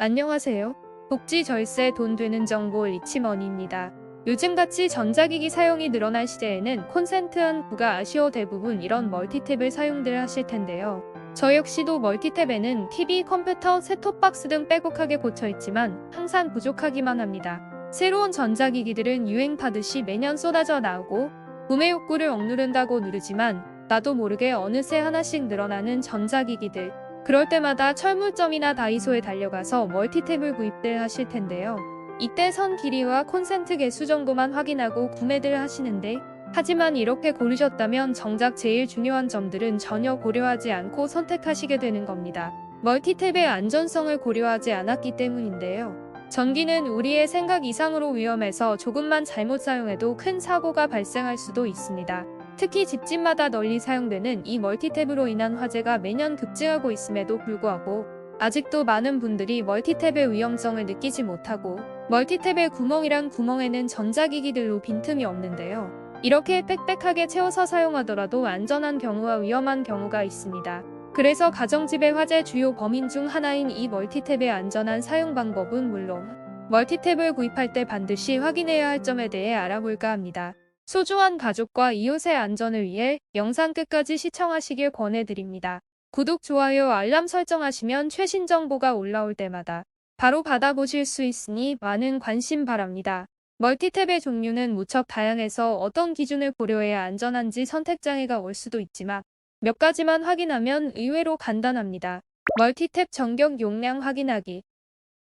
안녕하세요. 복지 절세 돈 되는 정보 리치머니입니다. 요즘같이 전자기기 사용이 늘어난 시대에는 콘센트한 구가 아쉬워 대부분 이런 멀티탭을 사용들 하실 텐데요. 저 역시도 멀티탭에는 TV, 컴퓨터, 셋톱박스 등 빼곡하게 고쳐 있지만 항상 부족하기만 합니다. 새로운 전자기기들은 유행 타듯이 매년 쏟아져 나오고 구매 욕구를 억누른다고 누르지만 나도 모르게 어느새 하나씩 늘어나는 전자기기들. 그럴 때마다 철물점이나 다이소에 달려가서 멀티탭을 구입들 하실 텐데요. 이때 선 길이와 콘센트 개수 정도만 확인하고 구매들 하시는데 하지만 이렇게 고르셨다면 정작 제일 중요한 점들은 전혀 고려하지 않고 선택하시게 되는 겁니다. 멀티탭의 안전성을 고려하지 않았기 때문인데요. 전기는 우리의 생각 이상으로 위험해서 조금만 잘못 사용해도 큰 사고가 발생할 수도 있습니다. 특히 집집마다 널리 사용되는 이 멀티탭으로 인한 화재가 매년 급증하고 있음에도 불구하고 아직도 많은 분들이 멀티탭의 위험성을 느끼지 못하고 멀티탭의 구멍이란 구멍에는 전자기기들로 빈틈이 없는데요. 이렇게 빽빽하게 채워서 사용하더라도 안전한 경우와 위험한 경우가 있습니다. 그래서 가정집의 화재 주요 범인 중 하나인 이 멀티탭의 안전한 사용 방법은 물론 멀티탭을 구입할 때 반드시 확인해야 할 점에 대해 알아볼까 합니다. 소중한 가족과 이웃의 안전을 위해 영상 끝까지 시청하시길 권해드립니다. 구독, 좋아요, 알람 설정하시면 최신 정보가 올라올 때마다 바로 받아보실 수 있으니 많은 관심 바랍니다. 멀티탭의 종류는 무척 다양해서 어떤 기준을 고려해야 안전한지 선택장애가 올 수도 있지만 몇 가지만 확인하면 의외로 간단합니다. 멀티탭 전격 용량 확인하기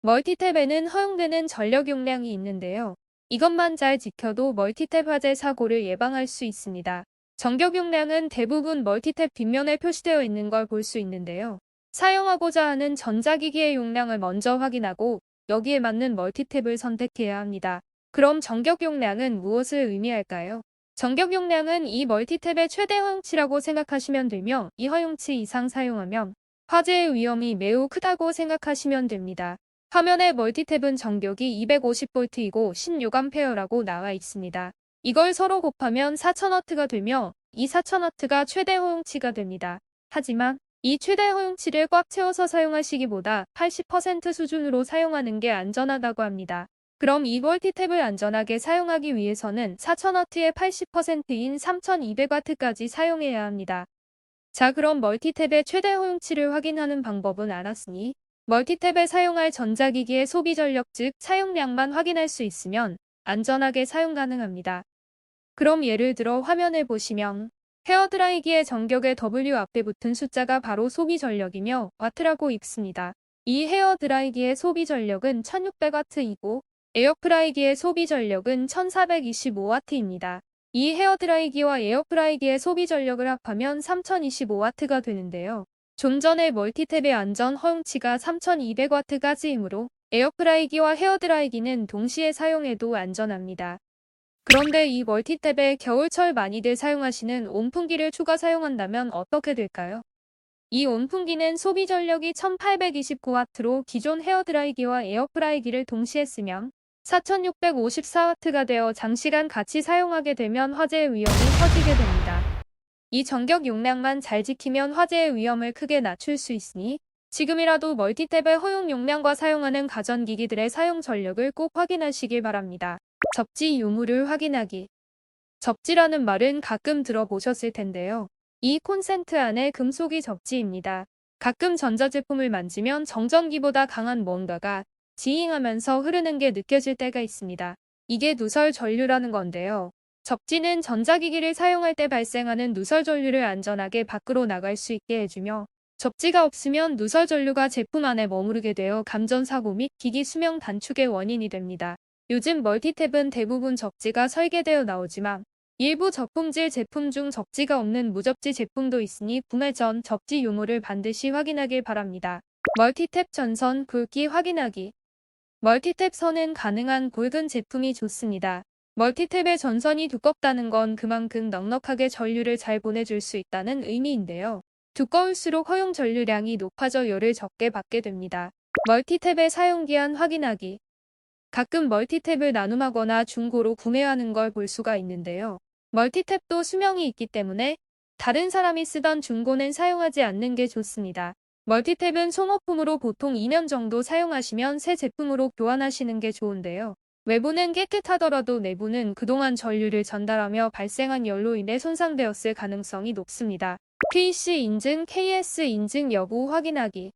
멀티탭에는 허용되는 전력 용량이 있는데요. 이것만 잘 지켜도 멀티탭 화재 사고를 예방할 수 있습니다. 전격 용량은 대부분 멀티탭 뒷면에 표시되어 있는 걸 볼 수 있는데요. 사용하고자 하는 전자기기의 용량을 먼저 확인하고 여기에 맞는 멀티탭을 선택해야 합니다. 그럼 전격 용량은 무엇을 의미할까요? 전격 용량은 이 멀티탭의 최대 허용치라고 생각하시면 되며 이 허용치 이상 사용하면 화재의 위험이 매우 크다고 생각하시면 됩니다. 화면에 멀티탭은 전격이 250V이고 16A라고 나와 있습니다. 이걸 서로 곱하면 4000W가 되며 이 4000W가 최대 허용치가 됩니다. 하지만 이 최대 허용치를 꽉 채워서 사용하시기보다 80% 수준으로 사용하는 게 안전하다고 합니다. 그럼 이 멀티탭을 안전하게 사용하기 위해서는 4000W의 80%인 3200W까지 사용해야 합니다. 자 그럼 멀티탭의 최대 허용치를 확인하는 방법은 알았으니 멀티탭에 사용할 전자기기의 소비 전력 즉 사용량만 확인할 수 있으면 안전하게 사용 가능합니다. 그럼 예를 들어 화면을 보시면 헤어드라이기의 전격의 W 앞에 붙은 숫자가 바로 소비 전력이며 와트라고 읽습니다. 이 헤어드라이기의 소비 전력은 1600W이고 에어프라이기의 소비 전력은 1425W입니다. 이 헤어드라이기와 에어프라이기의 소비 전력을 합하면 3025W가 되는데요. 좀 전에 멀티탭의 안전 허용치가 3200W까지이므로 에어프라이기와 헤어드라이기는 동시에 사용해도 안전합니다. 그런데 이 멀티탭에 겨울철 많이들 사용하시는 온풍기를 추가 사용한다면 어떻게 될까요? 이 온풍기는 소비 전력이 1829W로 기존 헤어드라이기와 에어프라이기를 동시에 쓰면 4654W가 되어 장시간 같이 사용하게 되면 화재의 위험이 커지게 됩니다. 이 전격 용량만 잘 지키면 화재의 위험을 크게 낮출 수 있으니 지금이라도 멀티탭의 허용 용량과 사용하는 가전기기들의 사용 전력을 꼭 확인하시길 바랍니다. 접지 유무를 확인하기. 접지라는 말은 가끔 들어보셨을 텐데요. 이 콘센트 안에 금속이 접지입니다. 가끔 전자제품을 만지면 정전기보다 강한 뭔가가 지잉하면서 흐르는 게 느껴질 때가 있습니다. 이게 누설 전류라는 건데요. 접지는 전자기기를 사용할 때 발생하는 누설 전류를 안전하게 밖으로 나갈 수 있게 해주며 접지가 없으면 누설 전류가 제품 안에 머무르게 되어 감전사고 및 기기 수명 단축의 원인이 됩니다. 요즘 멀티탭은 대부분 접지가 설계되어 나오지만 일부 저품질 제품 중 접지가 없는 무접지 제품도 있으니 구매 전 접지 유무를 반드시 확인하길 바랍니다. 멀티탭 전선 굵기 확인하기 멀티탭 선은 가능한 굵은 제품이 좋습니다. 멀티탭의 전선이 두껍다는 건 그만큼 넉넉하게 전류를 잘 보내줄 수 있다는 의미인데요. 두꺼울수록 허용 전류량이 높아져 열을 적게 받게 됩니다. 멀티탭의 사용기한 확인하기 가끔 멀티탭을 나눔하거나 중고로 구매하는 걸 볼 수가 있는데요. 멀티탭도 수명이 있기 때문에 다른 사람이 쓰던 중고는 사용하지 않는 게 좋습니다. 멀티탭은 소모품으로 보통 2년 정도 사용하시면 새 제품으로 교환하시는 게 좋은데요. 외부는 깨끗하더라도 내부는 그동안 전류를 전달하며 발생한 열로 인해 손상되었을 가능성이 높습니다. PC 인증, KS 인증 여부 확인하기.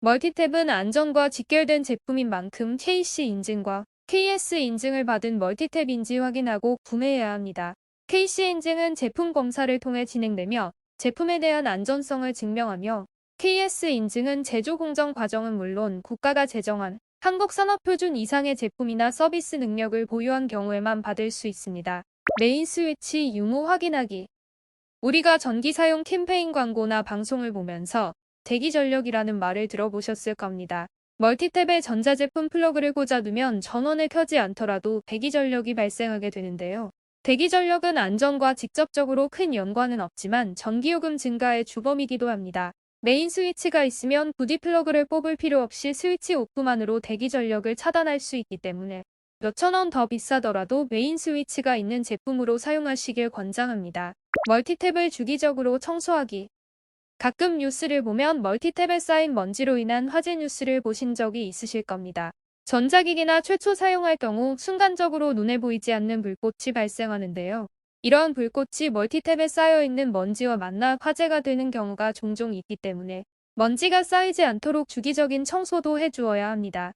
멀티탭은 안전과 직결된 제품인 만큼 KC 인증과 KS 인증을 받은 멀티탭인지 확인하고 구매해야 합니다. KC 인증은 제품 검사를 통해 진행되며 제품에 대한 안전성을 증명하며 KS 인증은 제조 공정 과정은 물론 국가가 제정한 한국 산업 표준 이상의 제품이나 서비스 능력을 보유한 경우에만 받을 수 있습니다. 메인 스위치 유무 확인하기. 우리가 전기 사용 캠페인 광고나 방송을 보면서 대기 전력이라는 말을 들어보셨을 겁니다. 멀티탭에 전자제품 플러그를 꽂아두면 전원을 켜지 않더라도 대기 전력이 발생하게 되는데요. 대기 전력은 안전과 직접적으로 큰 연관은 없지만 전기요금 증가의 주범이기도 합니다. 메인 스위치가 있으면 부디 플러그를 뽑을 필요 없이 스위치 오프만으로 대기 전력을 차단할 수 있기 때문에 몇천 원 더 비싸더라도 메인 스위치가 있는 제품으로 사용하시길 권장합니다. 멀티탭을 주기적으로 청소하기. 가끔 뉴스를 보면 멀티탭에 쌓인 먼지로 인한 화재 뉴스를 보신 적이 있으실 겁니다. 전자기기나 최초 사용할 경우 순간적으로 눈에 보이지 않는 불꽃이 발생하는데요. 이러한 불꽃이 멀티탭에 쌓여있는 먼지와 만나 화재가 되는 경우가 종종 있기 때문에 먼지가 쌓이지 않도록 주기적인 청소도 해주어야 합니다.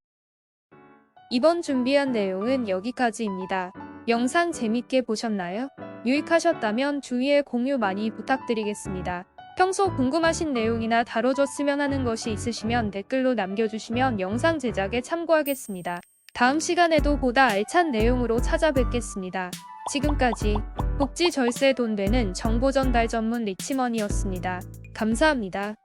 이번 준비한 내용은 여기까지입니다. 영상 재밌게 보셨나요? 유익하셨다면 주위에 공유 많이 부탁드리겠습니다. 평소 궁금하신 내용이나 다뤄줬으면 하는 것이 있으시면 댓글로 남겨주시면 영상 제작에 참고하겠습니다. 다음 시간에도 보다 알찬 내용으로 찾아뵙겠습니다. 지금까지 복지 절세 돈 되는 정보 전달 전문 리치먼이었습니다. 감사합니다.